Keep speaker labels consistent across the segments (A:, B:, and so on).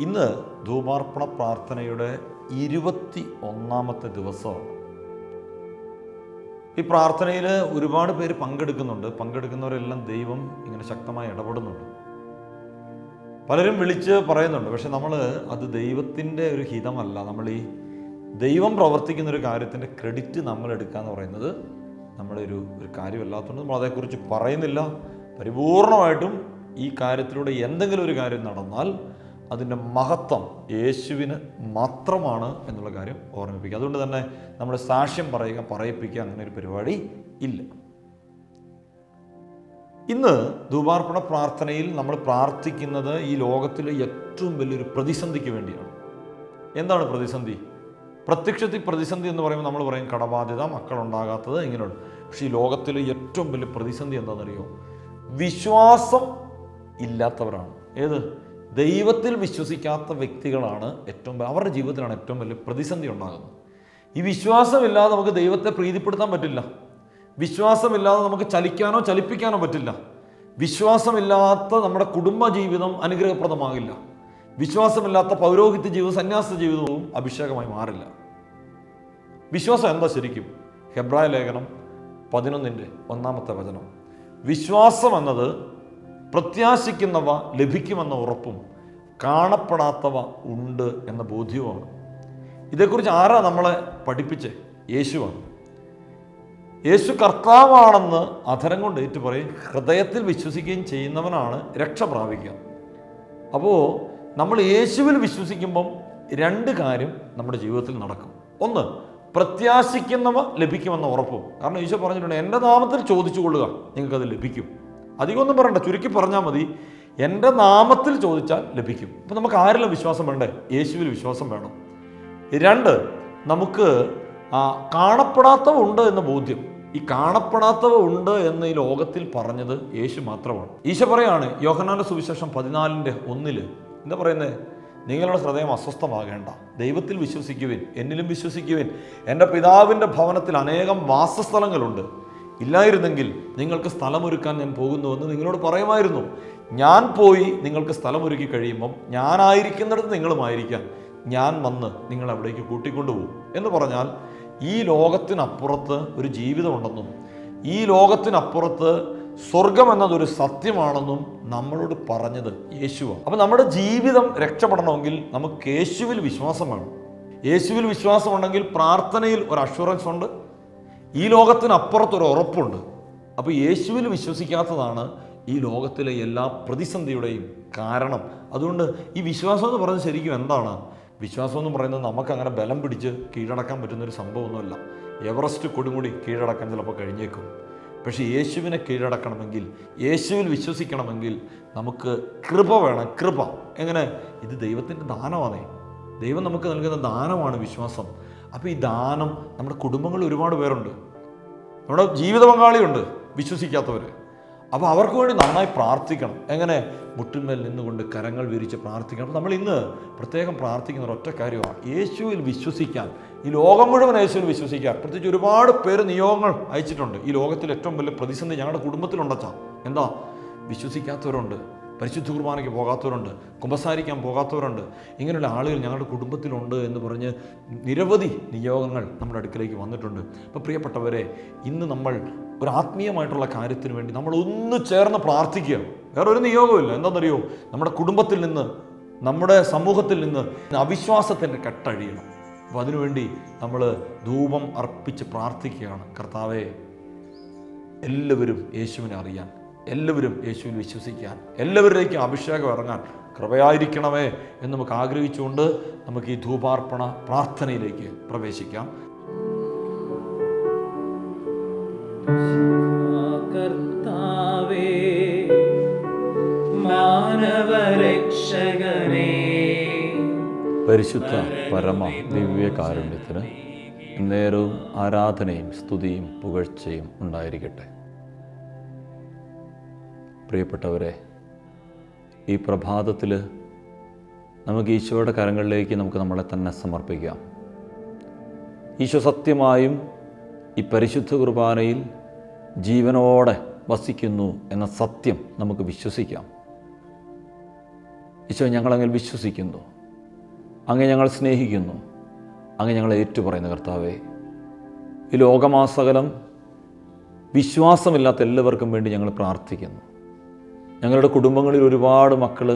A: ഇന്ന് ധൂപാർപ്പണ പ്രാർത്ഥനയുടെ ഇരുപത്തി ഒന്നാമത്തെ ദിവസമാണ് ഈ പ്രാർത്ഥനയിൽ ഒരുപാട് പേര് പങ്കെടുക്കുന്നുണ്ട്. പങ്കെടുക്കുന്നവരെല്ലാം ദൈവം ഇങ്ങനെ ശക്തമായി ഇടപെടുന്നുണ്ട്. പലരും വിളിച്ച് പറയുന്നുണ്ട്. പക്ഷെ നമ്മൾ അത് ദൈവത്തിന്റെ ഒരു ഹിതമല്ല. നമ്മൾ ഈ ദൈവം പ്രവർത്തിക്കുന്ന ഒരു കാര്യത്തിന്റെ ക്രെഡിറ്റ് നമ്മൾ എടുക്കുക എന്ന് പറയുന്നത് നമ്മുടെ ഒരു ഒരു കാര്യമല്ലാത്തതുകൊണ്ട് നമ്മൾ അതേക്കുറിച്ച് പറയുന്നില്ല. പരിപൂർണമായിട്ടും ഈ കാര്യത്തിലൂടെ എന്തെങ്കിലും ഒരു കാര്യം നടന്നാൽ അതിന്റെ മഹത്വം യേശുവിന് മാത്രമാണ് എന്നുള്ള കാര്യം ഓർമ്മിപ്പിക്കുക. അതുകൊണ്ട് തന്നെ നമ്മുടെ സാക്ഷ്യം പറയുക പറയിപ്പിക്കുക അങ്ങനെ ഒരു പരിപാടി ഇല്ല. ഇന്ന് ധൂപാർപ്പണ പ്രാർത്ഥനയിൽ നമ്മൾ പ്രാർത്ഥിക്കുന്നത് ഈ ലോകത്തിലെ ഏറ്റവും വലിയൊരു പ്രതിസന്ധിക്ക് വേണ്ടിയാണ്. എന്താണ് പ്രതിസന്ധി? പ്രത്യക്ഷത്തിൽ പ്രതിസന്ധി എന്ന് പറയുമ്പോൾ നമ്മൾ പറയും കടബാധ്യത മക്കളുണ്ടാകാത്തത് ഇങ്ങനെയുണ്ട്. പക്ഷേ ഈ ലോകത്തിലെ ഏറ്റവും വലിയ പ്രതിസന്ധി എന്താണെന്നറിയോ? വിശ്വാസം ഇല്ലാത്തവരാണ്. ഏത്? ദൈവത്തിൽ വിശ്വസിക്കാത്ത വ്യക്തികളാണ് ഏറ്റവും അവരുടെ ജീവിതത്തിലാണ് ഏറ്റവും വലിയ പ്രതിസന്ധി ഉണ്ടാകുന്നത്. ഈ വിശ്വാസമില്ലാതെ നമുക്ക് ദൈവത്തെ പ്രീതിപ്പെടുത്താൻ പറ്റില്ല. വിശ്വാസമില്ലാതെ നമുക്ക് ചലിക്കാനോ ചലിപ്പിക്കാനോ പറ്റില്ല. വിശ്വാസമില്ലാത്ത നമ്മുടെ കുടുംബ ജീവിതം അനുഗ്രഹപ്രദമാകില്ല. വിശ്വാസമില്ലാത്ത പൗരോഹിത്യ ജീവിതം സന്യാസ ജീവിതവും അഭിഷേകമായി മാറില്ല. വിശ്വാസം എന്താ ശരിക്കും? ഹെബ്രായ ലേഖനം പതിനൊന്നിന്റെ ഒന്നാമത്തെ വചനം. വിശ്വാസം എന്നത് പ്രത്യാശിക്കുന്നവ ലഭിക്കുമെന്ന ഉറപ്പും കാണപ്പെടാത്തവ ഉണ്ട് എന്ന ബോധ്യവുമാണ്. ഇതേക്കുറിച്ച് ആരാ നമ്മളെ പഠിപ്പിച്ചേ? യേശുവാണ്. യേശു കർത്താവാണെന്ന് അധരം കൊണ്ട് ഏറ്റു പറയും ഹൃദയത്തിൽ വിശ്വസിക്കുകയും ചെയ്യുന്നവനാണ് രക്ഷ പ്രാപിക്കുക. അപ്പോൾ നമ്മൾ യേശുവിൽ വിശ്വസിക്കുമ്പം രണ്ട് കാര്യം നമ്മുടെ ജീവിതത്തിൽ നടക്കും. ഒന്ന് പ്രത്യാശിക്കുന്നവ ലഭിക്കുമെന്ന ഉറപ്പും. കാരണം ഈശോ പറഞ്ഞിട്ടുണ്ട് എന്റെ നാമത്തിൽ ചോദിച്ചു കൊള്ളുക നിങ്ങൾക്കത് ലഭിക്കും. അധികമൊന്നും പറയണ്ട ചുരുക്കി പറഞ്ഞാൽ മതി. എന്റെ നാമത്തിൽ ചോദിച്ചാൽ ലഭിക്കും. അപ്പം നമുക്ക് ആരെല്ലാം വിശ്വാസം വേണ്ടേ? യേശുവിൽ വിശ്വാസം വേണം. രണ്ട് നമുക്ക് കാണപ്പെടാത്തവ ഉണ്ട് എന്ന ബോധ്യം. ഈ കാണപ്പെടാത്തവ ഉണ്ട് എന്ന് ഈ ലോകത്തിൽ പറഞ്ഞത് യേശു മാത്രമാണ്. ഈശോ പറയാണ് യോഹനാന്റെ സുവിശേഷം പതിനാലിന്റെ ഒന്നിൽ എന്താ പറയുന്നത് നിങ്ങളുടെ ഹൃദയം അസ്വസ്ഥമാകേണ്ട. ദൈവത്തിൽ വിശ്വസിക്കുവിൻ എന്നിലും വിശ്വസിക്കുവിൻ. എന്റെ പിതാവിന്റെ ഭവനത്തിൽ അനേകം വാസസ്ഥലങ്ങളുണ്ട്. ഇല്ലായിരുന്നെങ്കിൽ നിങ്ങൾക്ക് സ്ഥലമൊരുക്കാൻ ഞാൻ പോകുന്നുവെന്ന് നിങ്ങളോട് പറയുമായിരുന്നു. ഞാൻ പോയി നിങ്ങൾക്ക് സ്ഥലമൊരുക്കി കഴിയുമ്പം ഞാനായിരിക്കുന്നിടത്ത് നിങ്ങളുമായിരിക്കാം. ഞാൻ വന്ന് നിങ്ങൾ അവിടേക്ക് കൂട്ടിക്കൊണ്ടുപോകും. എന്ന് പറഞ്ഞാൽ ഈ ലോകത്തിനപ്പുറത്ത് ഒരു ജീവിതമുണ്ടെന്നും ഈ ലോകത്തിനപ്പുറത്ത് സ്വർഗം എന്നതൊരു സത്യമാണെന്നും നമ്മളോട് പറഞ്ഞത് യേശുവാണ്. അപ്പം നമ്മുടെ ജീവിതം രക്ഷപ്പെടണമെങ്കിൽ നമുക്ക് യേശുവിൽ വിശ്വാസം വേണം. യേശുവിൽ വിശ്വാസമുണ്ടെങ്കിൽ പ്രാർത്ഥനയിൽ ഒരു അഷുറൻസ് ഉണ്ട്. ഈ ലോകത്തിനപ്പുറത്തൊരു ഉറപ്പുണ്ട്. അപ്പോൾ യേശുവിൽ വിശ്വസിക്കാത്തതാണ് ഈ ലോകത്തിലെ എല്ലാ പ്രതിസന്ധിയുടെയും കാരണം. അതുകൊണ്ട് ഈ വിശ്വാസം എന്ന് പറയുന്നത് ശരിക്കും എന്താണ്? വിശ്വാസം എന്ന് പറയുന്നത് നമുക്ക് അങ്ങനെ ബലം പിടിച്ച് കീഴടക്കാൻ പറ്റുന്ന ഒരു സംഭവമൊന്നുമല്ല. എവറസ്റ്റ് കൊടുമുടി കീഴടക്കാൻ ചിലപ്പോൾ കഴിഞ്ഞേക്കും. പക്ഷേ യേശുവിനെ കീഴടക്കണമെങ്കിൽ യേശുവിൽ വിശ്വസിക്കണമെങ്കിൽ നമുക്ക് കൃപ വേണം. കൃപ. എങ്ങനെ? ഇത് ദൈവത്തിന്റെ ദാനമാണേ. ദൈവം നമുക്ക് നൽകുന്ന ദാനമാണ് വിശ്വാസം. അപ്പോൾ ഈ ദാനം നമ്മുടെ കുടുംബങ്ങൾ ഒരുപാട് പേരുണ്ട്. നമ്മുടെ ജീവിത പങ്കാളിയുണ്ട് വിശ്വസിക്കാത്തവർ അപ്പോൾ അവർക്ക് വേണ്ടി നന്നായി പ്രാർത്ഥിക്കണം. എങ്ങനെ? മുട്ടിന്മേൽ നിന്നുകൊണ്ട് കരങ്ങൾ വിരിച്ച് പ്രാർത്ഥിക്കണം. അപ്പോൾ നമ്മൾ ഇന്ന് പ്രത്യേകം പ്രാർത്ഥിക്കുന്ന ഒരൊറ്റ കാര്യമാണ്. യേശുവിൽ വിശ്വസിക്കാൻ. ഈ ലോകം മുഴുവൻ യേശുവിൽ വിശ്വസിക്കാൻ. പ്രത്യേകിച്ച് ഒരുപാട് പേര് നിയോഗങ്ങൾ അയച്ചിട്ടുണ്ട്. ഈ ലോകത്തിൽ ഏറ്റവും വലിയ പ്രതിസന്ധി ഞങ്ങളുടെ കുടുംബത്തിലുണ്ടച്ചാ. എന്താ? വിശ്വസിക്കാത്തവരുണ്ട്. പരിശുദ്ധ കുർബാനയ്ക്ക് പോകാത്തവരുണ്ട് കുമ്പസാരിക്കാൻ പോകാത്തവരുണ്ട്. ഇങ്ങനെയുള്ള ആളുകൾ ഞങ്ങളുടെ കുടുംബത്തിലുണ്ട് എന്ന് പറഞ്ഞ് നിരവധി നിയോഗങ്ങൾ നമ്മുടെ അടുക്കിലേക്ക് വന്നിട്ടുണ്ട്. അപ്പോൾ പ്രിയപ്പെട്ടവരെ ഇന്ന് നമ്മൾ ഒരു ആത്മീയമായിട്ടുള്ള കാര്യത്തിന് വേണ്ടി നമ്മൾ ഒന്ന് ചേർന്ന് പ്രാർത്ഥിക്കുക. വേറെ ഒരു നിയോഗമില്ല എന്താണെന്നറിയോ? നമ്മുടെ കുടുംബത്തിൽ നിന്ന് നമ്മുടെ സമൂഹത്തിൽ നിന്ന് അവിശ്വാസത്തിന്റെ കെട്ടഴിയണം. അപ്പോൾ അതിനുവേണ്ടി നമ്മൾ ധൂപം അർപ്പിച്ച് പ്രാർത്ഥിക്കുകയാണ്. കർത്താവെ എല്ലാവരും യേശുവിനെ അറിയാൻ എല്ലാവരും യേശുവിൽ വിശ്വസിക്കാൻ എല്ലാവരിലേക്കും അഭിഷേകം ഇറങ്ങാൻ കൃപയായിരിക്കണമേ എന്ന് നമുക്ക് ആഗ്രഹിച്ചുകൊണ്ട് നമുക്ക് ഈ ധൂപാർപ്പണ പ്രാർത്ഥനയിലേക്ക് പ്രവേശിക്കാം.
B: കർത്താവേ മാനവരക്ഷകനേ
A: പരിശുദ്ധ പരമ ദിവ്യകാരുണ്യത്തിന് നേരവും ആരാധനയും സ്തുതിയും പുകഴ്ചയും ഉണ്ടായിരിക്കട്ടെ. പ്രിയപ്പെട്ടവരെ ഈ പ്രഭാതത്തിൽ നമുക്ക് ഈശോയുടെ കരങ്ങളിലേക്ക് നമുക്ക് നമ്മളെ തന്നെ സമർപ്പിക്കാം. ഈശോ സത്യമായും ഈ പരിശുദ്ധ കുർബാനയിൽ ജീവനോടെ വസിക്കുന്നു എന്ന സത്യം നമുക്ക് വിശ്വസിക്കാം. ഈശോ ഞങ്ങളങ്ങിൽ വിശ്വസിക്കുന്നു. അങ്ങ് ഞങ്ങൾ സ്നേഹിക്കുന്നു. അങ്ങ് ഞങ്ങൾ ഏറ്റുപറയുന്ന കർത്താവേ. ഈ ലോകമാസകലം വിശ്വാസമില്ലാത്ത എല്ലാവർക്കും വേണ്ടി ഞങ്ങൾ പ്രാർത്ഥിക്കുന്നു. ഞങ്ങളുടെ കുടുംബങ്ങളിൽ ഒരുപാട് മക്കൾ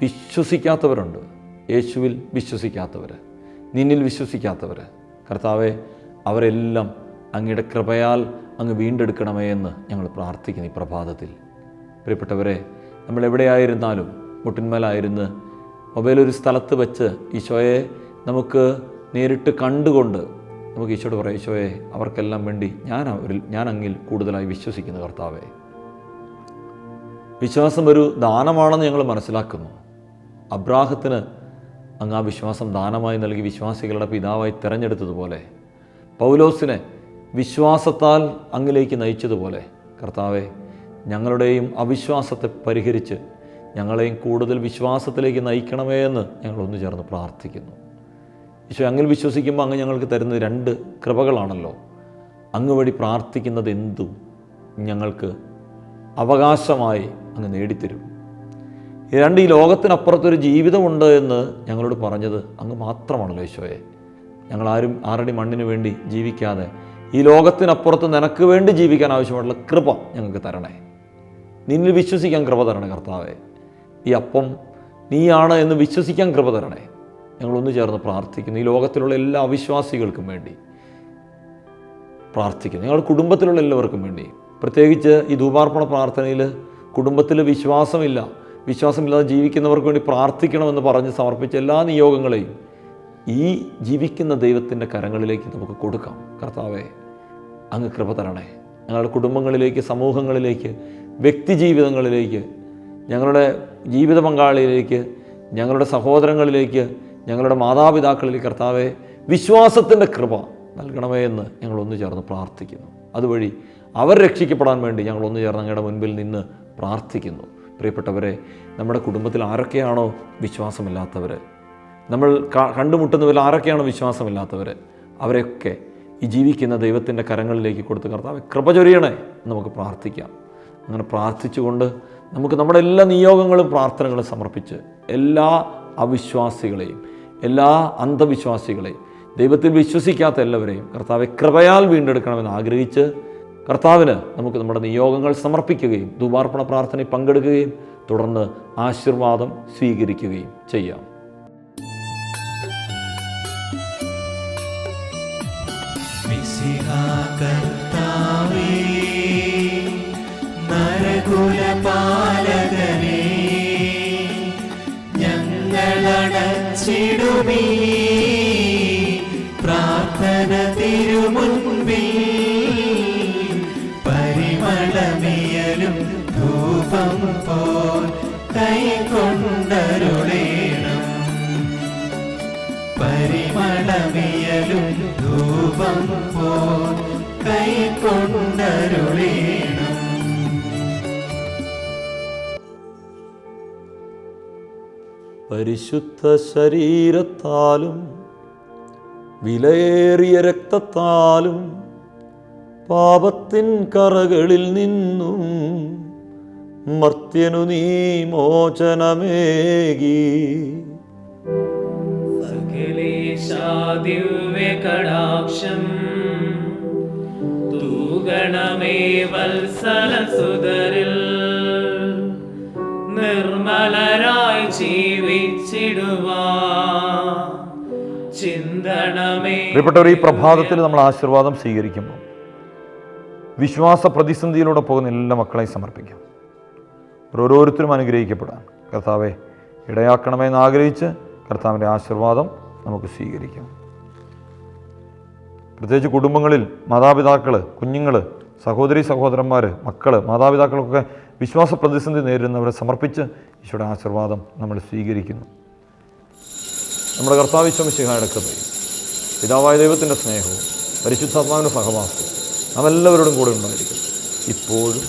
A: വിശ്വസിക്കാത്തവരുണ്ട്. യേശുവിൽ വിശ്വസിക്കാത്തവർ നിന്നിൽ വിശ്വസിക്കാത്തവർ കർത്താവെ അവരെല്ലാം അങ്ങയുടെ കൃപയാൽ അങ്ങ് വീണ്ടെടുക്കണമേ എന്ന് ഞങ്ങൾ പ്രാർത്ഥിക്കുന്നു ഈ പ്രഭാതത്തിൽ. പ്രിയപ്പെട്ടവരെ നമ്മൾ എവിടെയായിരുന്നാലും മുട്ടിന്മേലായിരുന്ന് മൊബൈൽ ഒരു സ്ഥലത്ത് വെച്ച് ഈശോയെ നമുക്ക് നേരിട്ട് കണ്ടുകൊണ്ട് നമുക്ക് ഈശോയോട് പറയാം ഈശോയെ അവർക്കെല്ലാം വേണ്ടി ഞാൻ അവരിൽ ഞാൻ അങ്ങിൽ കൂടുതലായി വിശ്വസിക്കുന്നു കർത്താവേ. വിശ്വാസം ഒരു ദാനമാണെന്ന് ഞങ്ങൾ മനസ്സിലാക്കുന്നു. അബ്രാഹത്തിന് അങ്ങ് ആ വിശ്വാസം ദാനമായി നൽകി വിശ്വാസികളുടെ പിതാവായി തിരഞ്ഞെടുത്തതുപോലെ പൗലോസിനെ വിശ്വാസത്താൽ അങ്ങിലേക്ക് നയിച്ചതുപോലെ കർത്താവെ ഞങ്ങളുടെയും അവിശ്വാസത്തെ പരിഹരിച്ച് ഞങ്ങളെയും കൂടുതൽ വിശ്വാസത്തിലേക്ക് നയിക്കണമേ എന്ന് ഞങ്ങൾ ഒന്നു ചേർന്ന് പ്രാർത്ഥിക്കുന്നു. ഈശോ അങ്ങിൽ വിശ്വസിക്കുമ്പോൾ അങ്ങ് ഞങ്ങൾക്ക് തരുന്ന രണ്ട് കൃപകളാണല്ലോ. അങ്ങ് വഴി പ്രാർത്ഥിക്കുന്നത് എന്തും ഞങ്ങൾക്ക് അവകാശമായി അങ്ങ് നേടിത്തരും. ഈ രണ്ട് ഈ ലോകത്തിനപ്പുറത്തൊരു ജീവിതമുണ്ട് എന്ന് ഞങ്ങളോട് പറഞ്ഞത് അങ്ങ് മാത്രമാണല്ലോ ഈശോയെ. ഞങ്ങളാരും ആരുടെ മണ്ണിന് വേണ്ടി ജീവിക്കാതെ ഈ ലോകത്തിനപ്പുറത്ത് നിനക്ക് വേണ്ടി ജീവിക്കാൻ ആവശ്യമായിട്ടുള്ള കൃപ ഞങ്ങൾക്ക് തരണേ. നിന്നിൽ വിശ്വസിക്കാൻ കൃപ തരണേ കർത്താവേ. ഈ അപ്പം നീയാണ് എന്ന് വിശ്വസിക്കാൻ കൃപ തരണേ. ഞങ്ങളൊന്ന് ചേർന്ന് പ്രാർത്ഥിക്കുന്നു. ഈ ലോകത്തിലുള്ള എല്ലാ അവിശ്വാസികൾക്കും വേണ്ടി പ്രാർത്ഥിക്കുന്നു. ഞങ്ങളുടെ കുടുംബത്തിലുള്ള എല്ലാവർക്കും വേണ്ടി. പ്രത്യേകിച്ച് ഈ ധൂപാർപ്പണ പ്രാർത്ഥനയിൽ കുടുംബത്തിൽ വിശ്വാസമില്ല. വിശ്വാസമില്ലാതെ ജീവിക്കുന്നവർക്ക് വേണ്ടി പ്രാർത്ഥിക്കണമെന്ന് പറഞ്ഞ് സമർപ്പിച്ച എല്ലാ നിയോഗങ്ങളെയും ഈ ജീവിക്കുന്ന ദൈവത്തിന്റെ കരങ്ങളിലേക്ക് നമുക്ക് കൊടുക്കാം. കർത്താവെ അങ്ങ് കൃപ തരണേ. ഞങ്ങളുടെ കുടുംബങ്ങളിലേക്ക് സമൂഹങ്ങളിലേക്ക് വ്യക്തി ജീവിതങ്ങളിലേക്ക് ഞങ്ങളുടെ ജീവിത പങ്കാളിയിലേക്ക് ഞങ്ങളുടെ സഹോദരങ്ങളിലേക്ക് ഞങ്ങളുടെ മാതാപിതാക്കളിലേക്ക് കർത്താവെ വിശ്വാസത്തിന്റെ കൃപ നൽകണമേ എന്ന് ഞങ്ങൾ ഒന്ന് ചേർന്ന് പ്രാർത്ഥിക്കുന്നു. അതുവഴി അവർ രക്ഷിക്കപ്പെടാൻ വേണ്ടി ഞങ്ങൾ ഒന്ന് ചേർന്ന് അങ്ങയുടെ മുൻപിൽ നിന്ന് പ്രാർത്ഥിക്കുന്നു. പ്രിയപ്പെട്ടവരെ നമ്മുടെ കുടുംബത്തിൽ ആരൊക്കെയാണോ വിശ്വാസമില്ലാത്തവർ നമ്മൾ കണ്ടുമുട്ടുന്നവരിൽ ആരൊക്കെയാണോ വിശ്വാസമില്ലാത്തവർ അവരെയൊക്കെ ഈ ജീവിക്കുന്ന ദൈവത്തിന്റെ കരങ്ങളിലേക്ക് കൊടുത്ത് കർത്താവ് കൃപ ചൊരിയണേ നമുക്ക് പ്രാർത്ഥിക്കാം. അങ്ങനെ പ്രാർത്ഥിച്ചുകൊണ്ട് നമുക്ക് നമ്മുടെ എല്ലാ നിയോഗങ്ങളും പ്രാർത്ഥനകളും സമർപ്പിച്ച് എല്ലാ അവിശ്വാസികളെയും എല്ലാ അന്ധവിശ്വാസികളെയും ദൈവത്തിൽ വിശ്വസിക്കാത്ത എല്ലാവരെയും കർത്താവെ കൃപയാൽ വീണ്ടെടുക്കണമെന്ന് ആഗ്രഹിച്ച് കർത്താവിന് നമുക്ക് നമ്മുടെ നിയോഗങ്ങൾ സമർപ്പിക്കുകയും ദുബാർപ്പണ പ്രാർത്ഥനയിൽ പങ്കെടുക്കുകയും തുടർന്ന് ആശീർവാദം സ്വീകരിക്കുകയും ചെയ്യാം.
B: നരകുലപാലകനേ ഞങ്ങളടച്ചിടുമീ. തിരുമുൻപിൽ പരിമളമിയലും ധൂപം പോൽ കൈകൊണ്ടരുളേണം. പരിമളമിയലും ധൂപം പോൽ കൈകൊണ്ടരുളേണം.
A: പരിശുദ്ധ ശരീരത്താലും വിലയേറിയ രക്തത്താലും പാപത്തിൻ കറകളിൽ നിന്നും മർത്യനു നീ മോചനമേകി.
B: സകലേശാദിവ്യകടാക്ഷം തൂഗണമേ വത്സലസുതരിൽ നിർമ്മലരായി ജീവിച്ചിടുവാ
A: പ്രിയപ്പെട്ടവർ ഈ പ്രഭാതത്തിൽ നമ്മൾ ആശീർവാദം സ്വീകരിക്കുമ്പോൾ വിശ്വാസ പ്രതിസന്ധിയിലൂടെ പോകുന്ന എല്ലാ മക്കളെയും സമർപ്പിക്കാം. ഓരോരുത്തരും അനുഗ്രഹിക്കപ്പെടാൻ. കർത്താവെ ഇടയാക്കണമെന്ന് ആഗ്രഹിച്ച് കർത്താവിന്റെ ആശീർവാദം നമുക്ക് സ്വീകരിക്കാം. പ്രത്യേകിച്ച് കുടുംബങ്ങളിൽ മാതാപിതാക്കൾ കുഞ്ഞുങ്ങൾ സഹോദരി സഹോദരന്മാർ മക്കൾ മാതാപിതാക്കളൊക്കെ വിശ്വാസ പ്രതിസന്ധി നേരിടുന്നവരെ സമർപ്പിച്ച് ഈശോയുടെ ആശീർവാദം നമ്മൾ സ്വീകരിക്കുന്നു. നമ്മുടെ കർത്താവിശ്വമിശിഹായുടെ കൃപയും പിതാവായ ദൈവത്തിന്റെ സ്നേഹവും പരിശുദ്ധാത്മാവിന്റെ സഹവാസവും നാം എല്ലാവരോടും കൂടെ ഉണ്ടായിരിക്കും ഇപ്പോഴും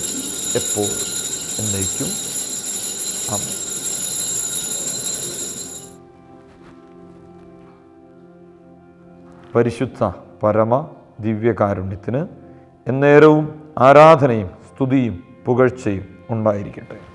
A: എപ്പോഴും എന്നേക്കും. ആമേൻ. പരിശുദ്ധ പരമ ദിവ്യകാരുണ്യത്തിന് എന്നേരവും ആരാധനയും സ്തുതിയും പുകഴ്ചയും ഉണ്ടായിരിക്കട്ടെ.